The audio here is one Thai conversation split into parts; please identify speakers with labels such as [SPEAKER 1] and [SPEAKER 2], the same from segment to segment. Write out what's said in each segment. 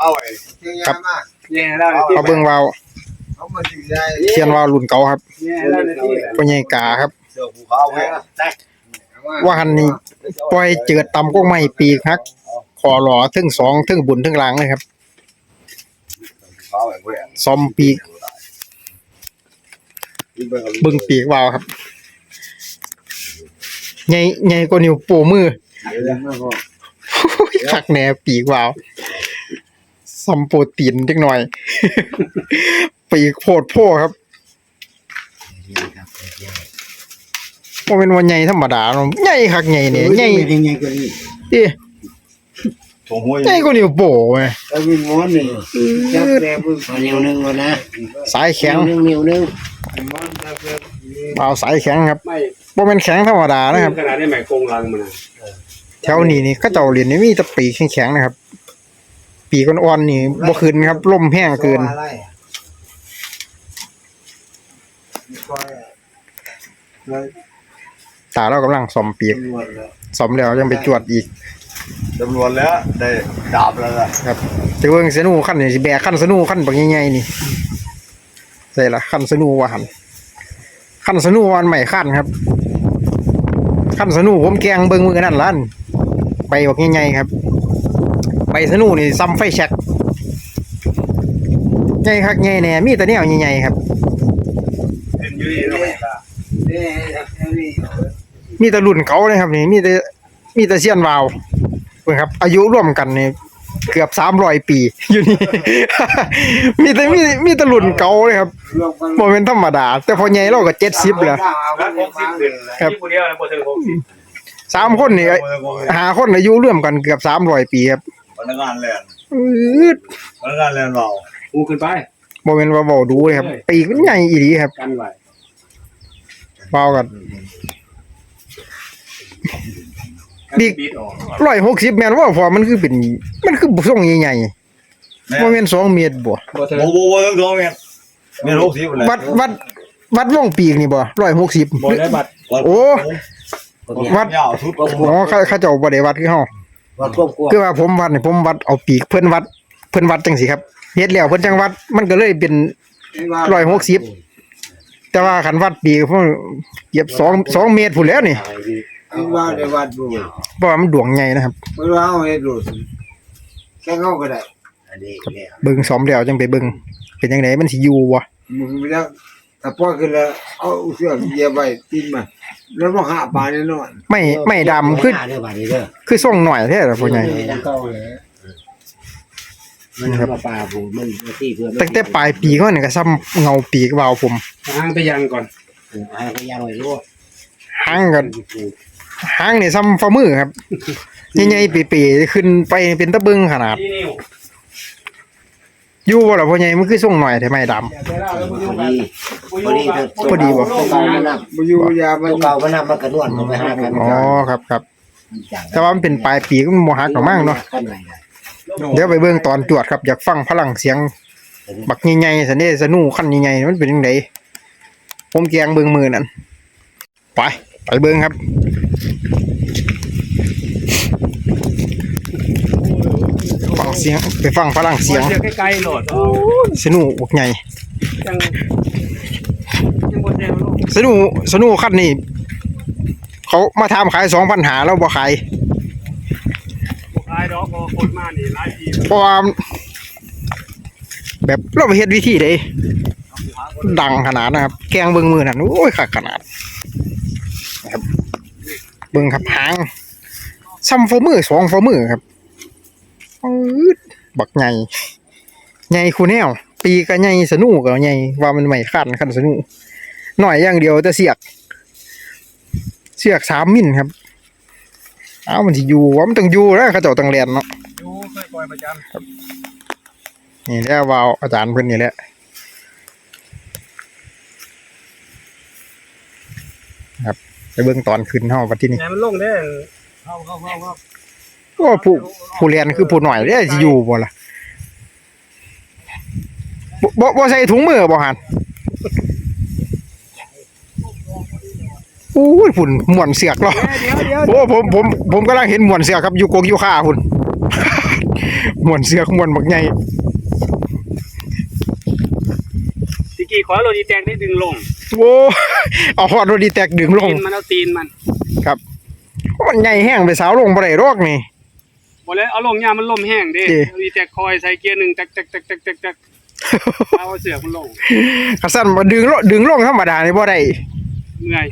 [SPEAKER 1] เอาไว้เที่ยงมาก
[SPEAKER 2] แย่แล้ว
[SPEAKER 3] เอาเบิ่งวาว
[SPEAKER 1] เขามาถือได้
[SPEAKER 3] เขียนวาวรุ่นเก่าครับ
[SPEAKER 2] แย่แล้วที่
[SPEAKER 3] พ่อใหญ่กาครับ
[SPEAKER 1] เสือภูเขาไว้แตก
[SPEAKER 3] ว่าหันนี่ปล่อยเจิดต่ำก็ไม่ปีกฮักคอหล่อถึงสองถึงบุญถึงหลังเลยครับ
[SPEAKER 1] ภูเขาไว้เพื่อน
[SPEAKER 3] ซอมปีกเบิ่งปีกวาวครับใหญ่ใหญ่กว่านิ้วโป้มือคักแหนปีกวาว ซัมโปรตีนจักหน่อย ปีกโพดโพครับว่าเป็นวันใหญ่ธรรมดาเนาะใหญ่คักใหญ่เนี่ยใหญ่
[SPEAKER 4] ยังไงก็นี่
[SPEAKER 3] ดิ
[SPEAKER 1] ถุงหัว
[SPEAKER 3] ใหญ่กว่านิ้วโป้เว้ย
[SPEAKER 4] แล้วมีม้อนนี่จับแรงมือนิ้วนึงวะนะ
[SPEAKER 3] สายแข็ง
[SPEAKER 4] นิ้วนึงนิ้วนึง
[SPEAKER 1] มันจะเป็น
[SPEAKER 3] เอาสายแข็งครับ
[SPEAKER 2] ไม่
[SPEAKER 3] บ่แม่นแข็งธรรมดานะครับ
[SPEAKER 2] ขนาดได้แม่กงลังมัน
[SPEAKER 3] แถวนี้นี่เขาเจ้าเรียนนี่มีแต่ปีกแข็งๆนะครับ ปีกอ่อนๆนี่บ่ขึ้นครับลมแห้งเกิน
[SPEAKER 1] อะไรก็
[SPEAKER 3] ตาเรากำลังซ่อมปีก
[SPEAKER 1] ตำรวจแล้ว
[SPEAKER 3] ซ่อมแล้วยังไปจวดอีก
[SPEAKER 1] ตำรวจแล้วได้ดาบแล้วล่ะ
[SPEAKER 3] ครับจะเบิ่งสนูคันนี่สิแบกคันสนูคันบักใหญ่ๆนี่ใส่ละคันสนูว่าหั่นคันสนูวันใหม่คันครับคันสนูผมแกงเบิ่งมือนั่นล่ะอันใบบักใหญ่ๆครับ ใบสนูนี่ซ้ำไฟแช็กใหญ่คักใหญ่แน่มีแต่แนวใหญ่ๆครับ
[SPEAKER 2] เป็นยืดเลย
[SPEAKER 1] นี่นี่
[SPEAKER 3] มีแต่รุ่นเก่าเลยครับนี่มีแต่มีแต่เซียนวาวเพิ่นครับ อายุร่วมกันนี่เกือบสามร้อยปี อยู่นี่ มีแต่มีมีแต่รุ่นเก่าเลยครับ
[SPEAKER 1] รวมกัน
[SPEAKER 3] บ่เป็นธรรมดา แต่พอใหญ่เราก็เจ็ดสิบแล้ว
[SPEAKER 2] แล้วหกสิบเดือนที่คนเดียวแล้วพอถึงหกสิบ
[SPEAKER 3] สามคนนี่หาคนอายุร่วมกันเกือบสามร้อยปีครับ
[SPEAKER 1] พนักงานแลนด์
[SPEAKER 3] อืด
[SPEAKER 1] พนักงานแลนด์เรา
[SPEAKER 2] กูขึ้นไป
[SPEAKER 3] บ่เป็นว่าเว้าดูเลยครับ ปีกมันใหญ่อีหลีครับ
[SPEAKER 2] กันไหว
[SPEAKER 3] เบากัน
[SPEAKER 2] บีดออก
[SPEAKER 3] ร้อยหกสิบแม่นว่าพอมันคือเป็น มันคือทรงใหญ่ๆบ่แม่นสองเมตรบ่
[SPEAKER 2] พอถึง
[SPEAKER 1] โอ้โหทั้งสองเนี่ยมีโรคสิบเลย
[SPEAKER 3] วัดวัดวัดวงปีกนี่บ่ร้อยหกสิบ
[SPEAKER 2] บ่ได้บัตร
[SPEAKER 3] โอ้
[SPEAKER 1] วั
[SPEAKER 3] วั
[SPEAKER 1] ด
[SPEAKER 3] ด
[SPEAKER 1] ยาวสุด
[SPEAKER 3] อ๋อเขาเขาเจ้าบ่ได้วัดคือเฮา
[SPEAKER 4] วัดก้มกลัว
[SPEAKER 3] คือว่าผมวัดนี่ผมวัดเอาปีกเพิ่นวัด เพิ่นวัดจังซี่ครับเฮ็ดแล้วเพิ่นจังวัด มันก็เลยเป็นร้อยหกสิบแต่ว่าคันวัดปีกผมเก็บสองสองเมตรพุ่นแล้วนี่
[SPEAKER 1] คิดว่าในวัดบู
[SPEAKER 3] เพราะว่ามันดวงใหญ่นะครับ
[SPEAKER 1] เมื่อเราให้ดูแค่เข้าก็ได้
[SPEAKER 4] อันนี้เนี่ย
[SPEAKER 3] เบิ่งซ้อมแล้วจังไปเบิ่งเป็นจังไดมันสิอยู่บ่
[SPEAKER 1] มึงไม่ได้ ถ้าพ่อขึ้นแล้วเอาเสื้อเยียบไว้ตีนมาแล้วมาหาปลาแน่นอน
[SPEAKER 3] ไม่ไม่ดำคือ
[SPEAKER 4] เด้อบัดนี้เด้อ
[SPEAKER 3] คือทรงหน่อยแท้ล่ะพ่อใหญ่
[SPEAKER 1] เก่าเลย
[SPEAKER 4] มันมาปลาผมมันที่เพื่อน
[SPEAKER 3] ตั้งแต่ปลายปีก็นี่ก็ซ้ำเงาปีกวาวผม
[SPEAKER 2] ห้างไปยังก่อน
[SPEAKER 4] อ่าพยายามไว้รู้
[SPEAKER 3] หางก็หางนี่ซ้ำฝ่ามือครับใหญ่ๆเป๋ๆขึ้นไปเป็นตะบึงขนาด
[SPEAKER 2] ที่นิ้ว
[SPEAKER 3] อยู่บ่ล่ะพ่อใหญ่มันคือทรงหน่อยแต่ไม่ดำ
[SPEAKER 4] พอดีพอดี
[SPEAKER 3] พอดีบ่
[SPEAKER 4] ตัวเก่ามันนับ
[SPEAKER 1] มาอยู่ยามัน
[SPEAKER 4] ตัวเก่ามันนับมันกระนวลมันไปหากัน
[SPEAKER 3] อ๋อครับครับแต่ว่ามันเป็นปลายปีกมันบ่ฮักหรอกมั้งเนาะ
[SPEAKER 4] กันไหนได้
[SPEAKER 3] เดี๋ยวไปเบิ่งตอนจวดครับอยากฟังพลังเสียง บักใหญ่ๆสันเด้สนูคันใหญ่ๆมันเป็นจังไดผมแกงเบิ่งมือนั่นไปไปเบิ่งครับ ฟัง เสียงไปฟังพลังเสียง
[SPEAKER 2] เสียใกล้ๆโหลด
[SPEAKER 3] สนูบักใหญ่
[SPEAKER 2] ยังยังบนแนวโลก
[SPEAKER 3] สนูสนูคันนี้เขามาทำขายสองพันหาแล้วบ่ขาย
[SPEAKER 2] ลายดอกคนมานี่ลายที
[SPEAKER 3] เพราะว่าแบบเราไปเฮ็ดวิธีใดดังขนาดนะครับ แกงเบิ่งมือนั่นโอ้ยขาดขนาดนะครับเบิ่งครับหางซ้ำฝ่ามือสองฝ่ามือครับปื๊ด บักใหญ่ใหญ่คูแนว ปีก็ใหญ่สนูก็ใหญ่ว่ามันไม่คันคันสนูหน่อยอย่างเดียวแต่เสียก เสียกสามมิลครับเอ้ามันสิอยู่ว่ามันต้องอยู่แล้วเขาเจ้าต้องเรียนเนาะ
[SPEAKER 2] ดูเคยปล่อยประจ
[SPEAKER 3] นี่แหละวาวอาจารย์เพิ่นนี่แหละครับไปเบิ่งตอนขึ้นเฮาบัดที่ำนี่
[SPEAKER 2] แหนมันลงได้เข้าเข้าเข้าเข้า
[SPEAKER 3] ก็ผู้ผู้เรียนคือผู้หน่อยเด้สิอยู่บ่ล่ะบ่บ่บ่ใส่ถุงมือบ่หั่นอู้ยฝุ่นม่วนเสือกเนาะ
[SPEAKER 2] เดี๋ยวเดี๋ยว
[SPEAKER 3] โอ้ผมผมผมกำลังเห็นม่วนเสือกครับอยู่กงอยู่ค่าพุ่นมวนเสือกมวนบักใหญ่
[SPEAKER 2] ตะกี้ขอโรดีแตงได้ดึงลง
[SPEAKER 3] โว้เอาฮอดรถดีแตกดึงลง
[SPEAKER 2] ตีนมันเอาตีนมัน
[SPEAKER 3] มันใหญ่แห้งไปสาวลงบ่ได้รอกนี่
[SPEAKER 2] บ่แล้วเอาลงยามมันลมแห้งเด้
[SPEAKER 3] เอ๊ะ
[SPEAKER 2] โรดีแตงคอยใส่เกียร์หนึ่งจักจักจักจักจักจักเอาเสือกมันลง
[SPEAKER 3] กระสั่นมาดึงลงดึงลงธรรมดานี่บ่ได้
[SPEAKER 2] เมื่อย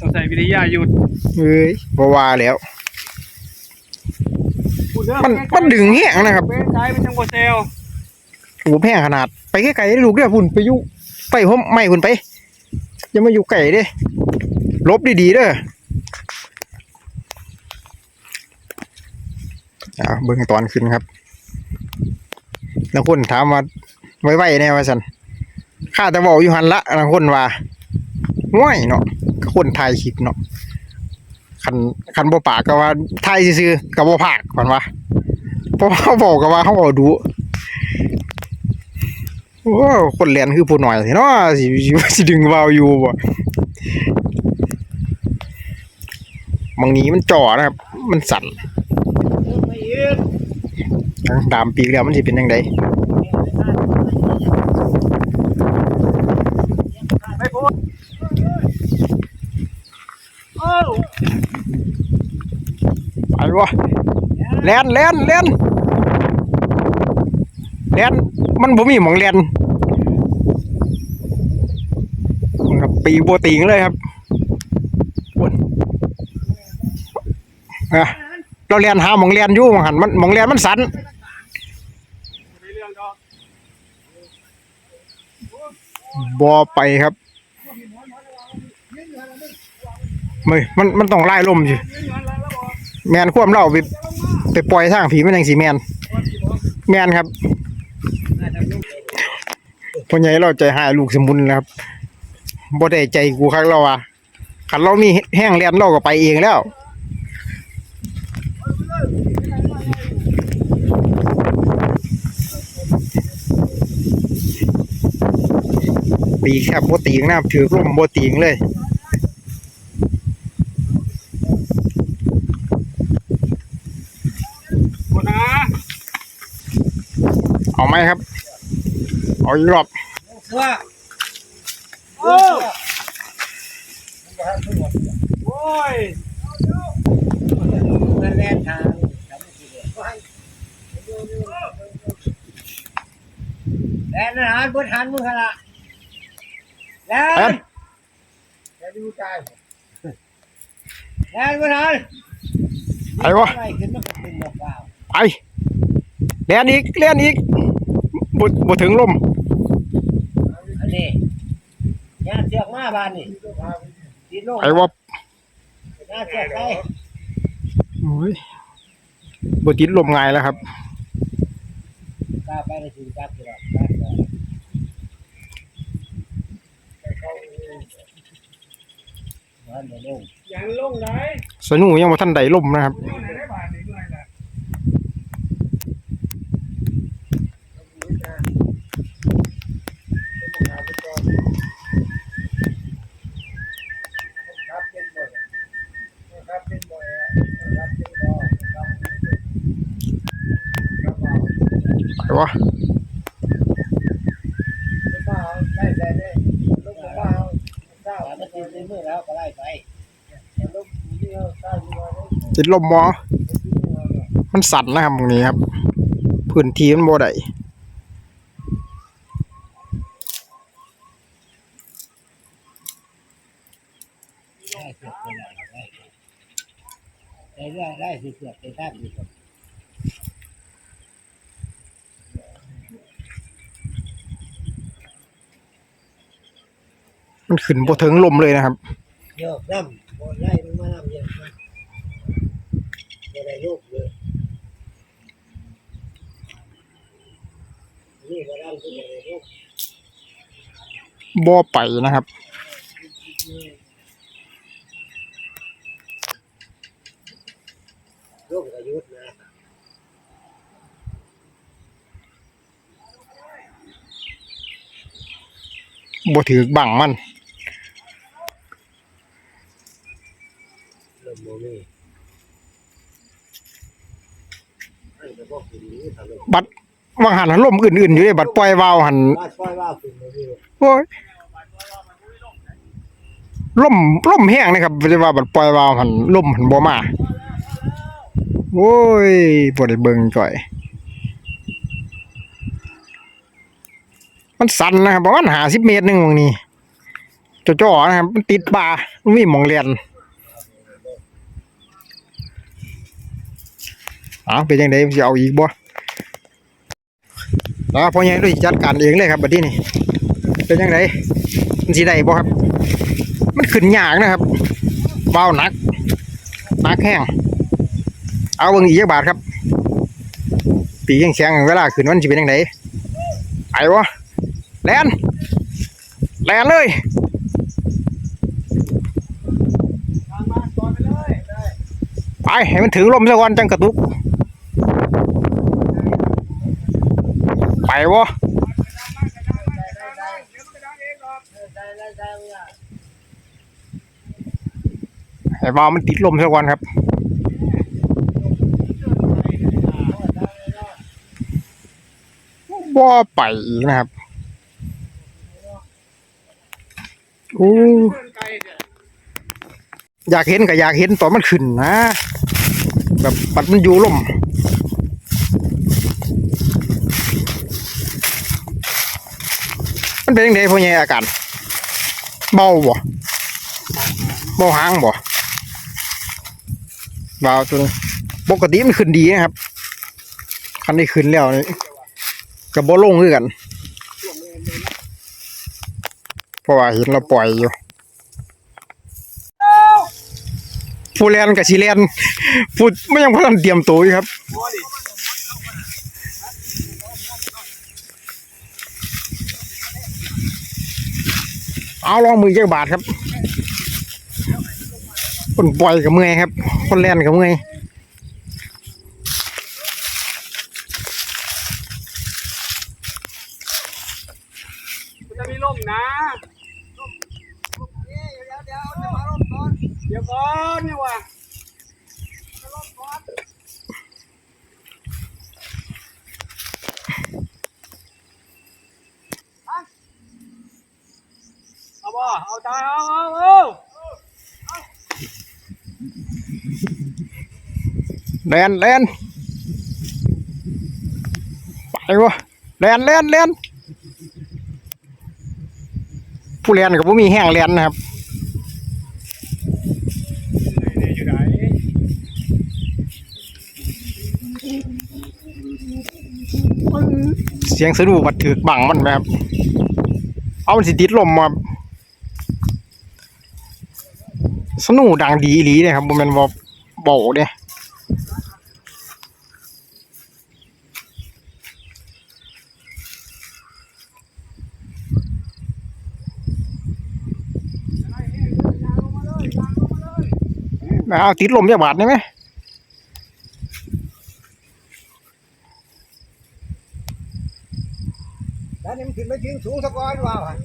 [SPEAKER 2] ต้องใส่วิทยาหยุด
[SPEAKER 3] เอ้ยบ่ว่าแล้ว
[SPEAKER 2] พูดเด้อ
[SPEAKER 3] มันมันดึงแห้งนะครับ
[SPEAKER 2] ไปไกลไปจังบ่เซล
[SPEAKER 3] โอ้แห้งขนาด ไปไกลๆลูกเด้อพุ่นไปอยู่ไปผมไม่พุ่นไปอย่ามาอยู่ไกลเด้ลบดีๆเด้อ อ่าเบิ่งตอนขึ้นครับ แล้วคนถามว่าไว้ๆแน่ว่าซั่นข้าแต่เว้าอยู่หันละบางคนว่าง่อยเนาะคนถ่ายคลิปเนาะคันคันบ่ปากก็ว่าถ่ายซื่อๆก็บ่พากก่อนว่าเพราะเขาบอกก็ว่าเขาเอาดูโอ้คนเรียนคือผู้หน่อยเนาะสิสิดึงวาวอยู่บ่บางนี้มันจ่อนะครับ มันสั่น ดามปีกแล้วมันสิเป็นยังไง
[SPEAKER 2] ไปพู
[SPEAKER 3] ไปวะแลนแลนแลนแลนมันบ่มีหมองแลนปีกโบติงเลยครับเราเรียนหาหมองเรียนอยู่หมองหันมันหมองเรียนมันสัน
[SPEAKER 2] ในเรื่องดอก
[SPEAKER 3] บอไปครับม,มันมันต้องไล่ลมสิแมนควมเล่าไปไปปล่อยทางผีมันยังสีแมน แมนครับพ่อใหญ่เราใจหายลูกสมุนนะครับบ่ได้ใจกูคักเราอะขันเรามีแห้งเลียนเราก็ไปเองแล้ว ปีกแคบโบตีงนะครับถือร่มโบตีงเลย
[SPEAKER 2] หมดนะ
[SPEAKER 3] เอาไหมครับ เอาอีกรอบ
[SPEAKER 2] โอ้โอ้ย
[SPEAKER 4] มันแล่นทางแล่นอาหารบนหันมึงขละ แล่
[SPEAKER 3] แอน
[SPEAKER 4] นแล่นดูใจแล่นบนหัน
[SPEAKER 3] ไปวะ
[SPEAKER 4] อะไรขึ้นมันก็ขึ้นเปล่า
[SPEAKER 3] ไปเลียนอีกเลียนอีกบบ่ถึงลม
[SPEAKER 4] อันนี้ย่าเชือกมาบ้านนี่ตีลง
[SPEAKER 3] ไปวะ
[SPEAKER 4] ย่าเชือกไป
[SPEAKER 3] โอ้ยบติดลมง่ายแล้วครับ
[SPEAKER 4] กล้าไปในถึงจับอยู่หรอกจับอยู่มันเดี๋ ยัง
[SPEAKER 2] ลงได้
[SPEAKER 3] สนุยังว่าท่านใดล่มนะครับ
[SPEAKER 2] ลงได้าทนี่เมื่อยละ
[SPEAKER 4] ติ
[SPEAKER 3] ดลมหมอมันสั่นนะครับตรงนี้ครับ พื้นที่มันโบได้
[SPEAKER 4] ได้เสือกได้ได้ได้ได้เสือกไปท่าดีกว่า
[SPEAKER 3] มันขึ้นบ่ถึงลมเลยนะครับ
[SPEAKER 4] โยกน้ำบนไล่ลงมาน้ำเยอะ นะบ่ได้โยกเลยนี่บ่ได้คือบ่ได้โยก
[SPEAKER 3] บ่ไปนะครับ
[SPEAKER 4] โยกกับยุทธนะ
[SPEAKER 3] บ่ถือบังมัน
[SPEAKER 4] ลมโมนี่อันก็
[SPEAKER 3] บัดวางหันหันลมอื่นๆอยู่เลยบัดปล่อยวาวหัน
[SPEAKER 4] ว่าช่วยว่าขึ้นเลยพี่
[SPEAKER 3] โอ้ยลมลมแห้งนะครับบ่ได้ว่าบัดปล่อยวาวหันลมหันบ่มาโอ้ยบ่ได้เบิ่งจ่อย มันสั่นนะครับประมาณ50เมตรหนึงตรงนี้จ่อๆนะครับ มันติดป่ามันมีหมองเรียน อ้าวเป็นจังได๋สิเอาอีกบ่แล้วพอใหญ่ด้วยจัดการเองเลยครับบัดนี้นี่เป็นยังไงมันสีได้บ่ครับ มันขึ้นยากนะครับเบาหนักหนักแห้งเอาเบิ่งอีกจักบาทครับปีแข็งๆเวลาขึ้นมันสิเป็นยังไงไปวะแลนแลนเลย
[SPEAKER 4] ไปเลยได้
[SPEAKER 3] ไปให้มันถึงลมซะก่อนจังกระตุก ไปวะ
[SPEAKER 4] ได้ได้ได้เนี่า
[SPEAKER 3] มันติดลมซะก่อนครับบ่ไปอีกนะครับโอ้อยากเห็นก็อยากเห็นตอนมันขึ้นนะ แบบปัดมันอยู่ลม มันเป็นยังไงพ่อใหญ่อาการเบาบ่เบาหางบ่เบาตัวนี้ปกติมันขึ้นดีนะครับคันนี้ขึ้นแล้วกับบ่ลงคือกันเพราะว่าเห็นเราปล่อยอยู่ผู้เล่นกับชีเล่นพูดไม่ยังพทันเตรียมตัวอยู่ครับ เอาลองมือเจ้าบาทครับคนปล่อยกับเมื่อยครับ คนเล่นกับเมื่อย
[SPEAKER 2] มันจะมีล่มนะเดี๋ยวก่อนนี่ว่ะเอาบ่เอาตายเอาเอาเอา
[SPEAKER 3] แลนแลนไปวะแลนแลนแลนผู้เล่นกับผู้มีแห้งแลนนะครับเสียงสะดุบัดถือบังมันแบบเอามันสิติดลมมาสนุดังดีอีหลีเลยครับบ่แม่นว่าเบาเด้ เอาติดลมจักบาทได้ไหม
[SPEAKER 4] แล้วนี่มันขึ้นไปถึงสูงสะกอนว่ามัน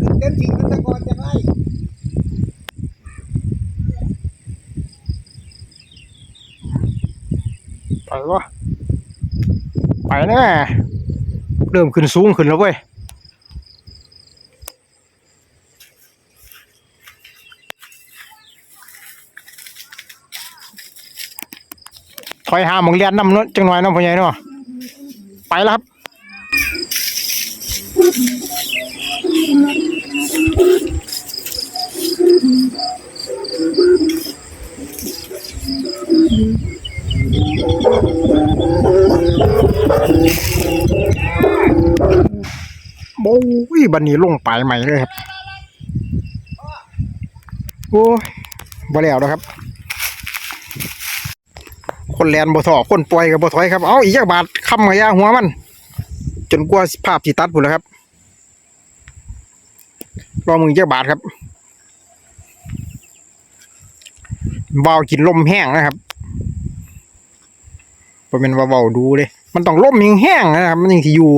[SPEAKER 4] ขึ้นเต็มที่มันสะกอนจะไง
[SPEAKER 3] ไปวะไปแน่เริ่มขึ้นสูงขึ้นแล้วเว้ย อยหาหมองเรียนนำเนาะจังหน่อยนาะพ่อใหญ่เนาะไปแล้วครับโอ้ยบันนี้ลงไปใหม่เลยครับ โอ้ยบ่แล้วนะครับ คนแลนบ่ถอคนปล่อยกับบ่ถอยครับ เอาอีกจักบาทคำกับยาหัวมัน จนกว่าภาพสิตัดพุ่นแล้วครับรอมึงอีกจักบาทครับเบากินลมแห้งนะครับบ่แม่นว่าเบาดูเลย มันต้องลมยังแห้งนะครับ มันยังสิอยู่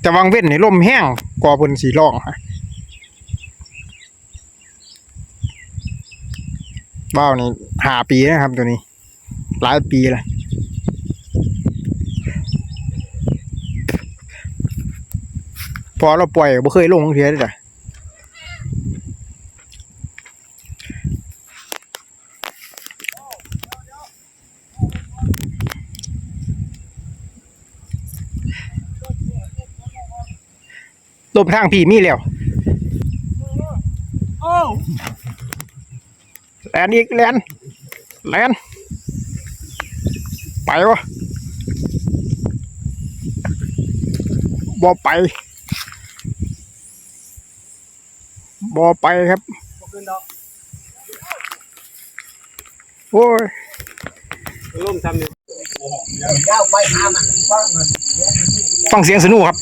[SPEAKER 3] แต่วางเว้นในลมแห้งกอเพิ่นสีร่องฮะ ว่าวนี่หาปีนะครับตัวนี้ หลายปีเลยพอเราปล่อยไม่เคยลงทั้งเทียเลยลบทางผีมีแล้ว
[SPEAKER 2] โอ้
[SPEAKER 3] แลนอีกแลนแลนไปวะบ่ไปบ่ไปครับโอ้ย
[SPEAKER 2] ล่มซ้ำนี่
[SPEAKER 4] เจ้าไปหามันบ้าง
[SPEAKER 3] ฟังเสียงสนุกครับ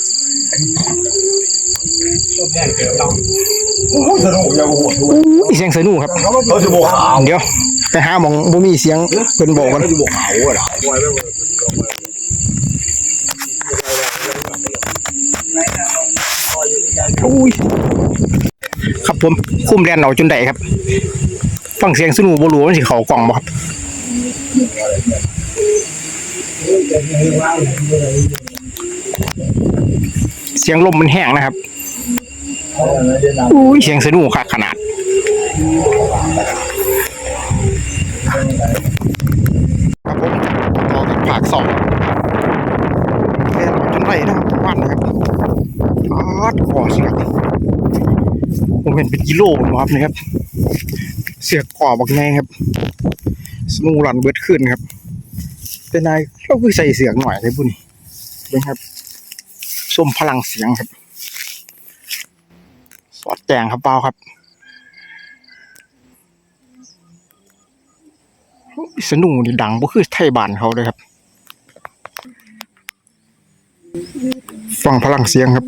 [SPEAKER 1] ค นที่ลงไปโดนมากยังไง
[SPEAKER 4] เด้ว่า
[SPEAKER 1] โอ้โหสนุกยังโอ้โห
[SPEAKER 3] อู้ยเสียงสนุกครับ
[SPEAKER 1] เขาจะบอกขาว
[SPEAKER 3] เดี๋ยวไปหาหมองบ่มีเสียงเพิ่นบอกกัน
[SPEAKER 1] เขาจะบอกขาวอะ
[SPEAKER 3] อุ้ยครับผมคุ้มแดนเอาจนได้ครับฟังเสียงสนุกบ่รู้ว่ามันสิเข้ากล่องบ่ครับ เสียงลมมันแห้งนะครับอุ้ยเสียงสนุกคักขนาด ครับผมต่อกับภาคสองแค่จนไรนะครับวันนะครับอาดก่อเสือกผมเห็นเป็นกิโลผมครับนี่ครับ เสือกก่อบักไงครับสนูรันเบิดขึ้นครับ เป็นนายเราคือใส่เสือกหน่อยเลยบุญเป็นครับ ส้มพลังเสียงครับ สอดแจงครับเปล่าครับสนุกนี่ดังบ่คือไทยบ้านเขาเลยครับ ฟังพลังเสียงครับ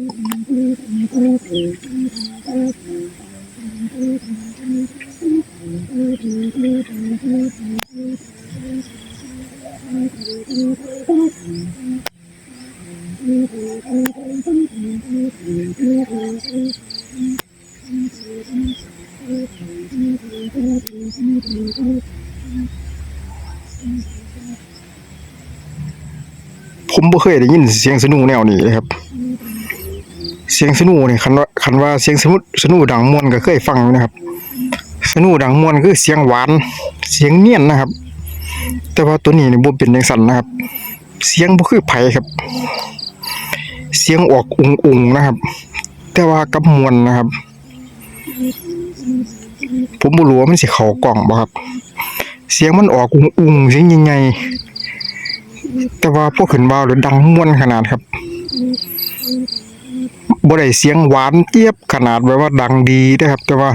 [SPEAKER 3] ผมบ่ เคยได้ยินเสียงสนุแนวนี้เลยครับ เสียงสนุนี่คันว่าคันว่าเสียงสนุสนุดังมวนก็เคยฟังนะครับ สนุดังมวนคือเสียงหวาน เสียงเนียนนะครับ แต่ว่าตัวนี้นี่บ่เป็นจังซั่นนะครับ เสียงบ่คือไผครับ เสียงออกอุงๆนะครับ แต่ว่ากับมวนนะครับ ผมบ่รู้ว่ามันสิเข้ากล่องบ่ครับ เสียงมันออกอุงๆเสียงใหญ่ๆ แต่ว่าพวกขึ้นวาวหรือดังม่วนขนาดครับบ่ได้เสียงหวานเจี๊ยบขนาดแบบว่าดังดีนะครับ แต่ว่า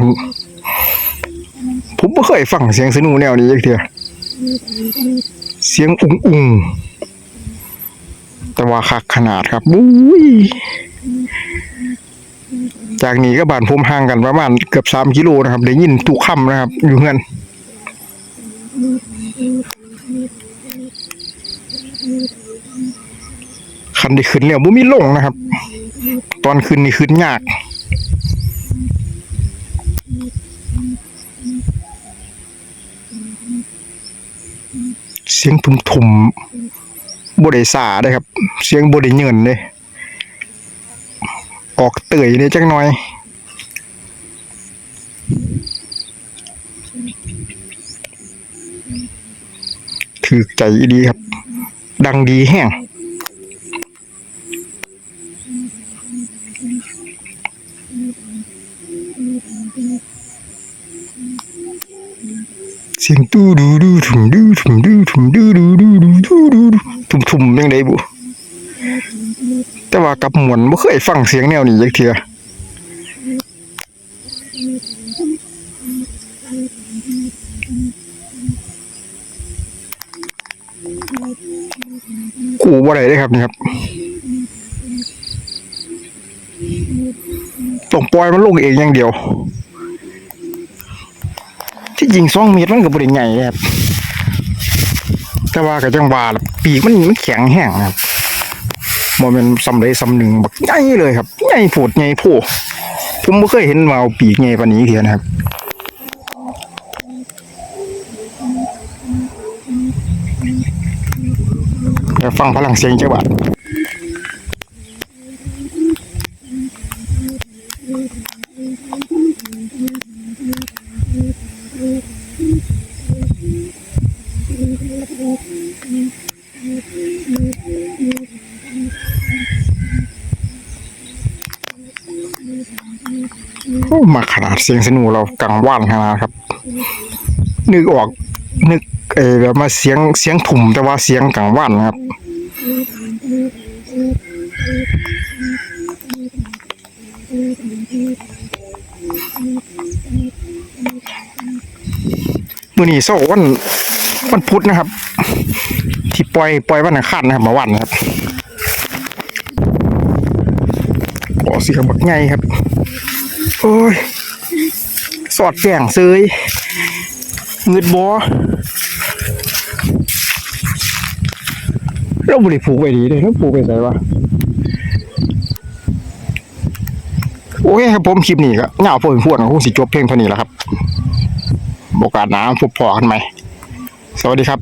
[SPEAKER 3] ผมบ่เคยฟังเสียงสนุแนวนี้จักเทื่อเสียงอุ้งอุงๆแต่ว่าคักขนาดครับบุ้ยจากนี้ก็บ้านผมห่างกันประมาณเกือบ3กิโลนะครับ ได้ยินทุกคำนะครับ อยู่เฮือน คันได้ขึ้นแล้วบ่มีลงนะครับ ตอนขึ้นนี่ขึ้นยากเสียงทุ่มๆบ่ได้สาเด้ครับ เสียงบ่ได้เยินเลยออกเตยเนี่ยจักหน่อย ถือใจดีครับ ดังดีแห้งเสียงตู้ดูดูถุมดูถุมดูถุมดูดูดูดูดูดูดูถุมถุมยังไงบุแต่ว่ากับหมวนบ่เคยฟังเสียงแนวนี้จักเทื่อ กูบ่ได้เด้ครับนี่ครับต้องปล่อยมันลงเองอย่างเดียว ที่จริงสองเมตรมันก็บ่ได้ใหญ่ครับ แต่ว่าก็จังหวาล่ะปีกมันมันแข็งแห้งครับบ่แม่นสำเร็จสำหนึ่งบักใหญ่เลยครับใหญ่โพดใหญ่โพผมบ่เคยเห็นว่าเอาปีกใหญ่ปานนี้เทียนะครับ
[SPEAKER 1] เเดี๋
[SPEAKER 3] ยว ฟังพลังเสียงจังหวัดโอ้มาขนาดเสียงสนูเรากังว่านขนาดครับ นึกออกนึกเออแบบมาเสียงเสียงถุ่มแต่ว่าเสียงกังว่านครับ มื่อนี้โซ่วันวันพุธนะครับ ที่ปล่อยปล่อยวันอังคารนะครับมาวันนะครับโอ้สีขบักไงครับ โอ้ย สอดแจ้งเซยเงิดบอเราบริผูกไปดีเลยเราผูกไปใส่วะ โอเคครับผมคลิปนี้ก็เงาพอสมควรคงสิจบเพียงเท่านี้แล้วครับโอกาสหน้าพบพอกันไหมสวัสดีครับ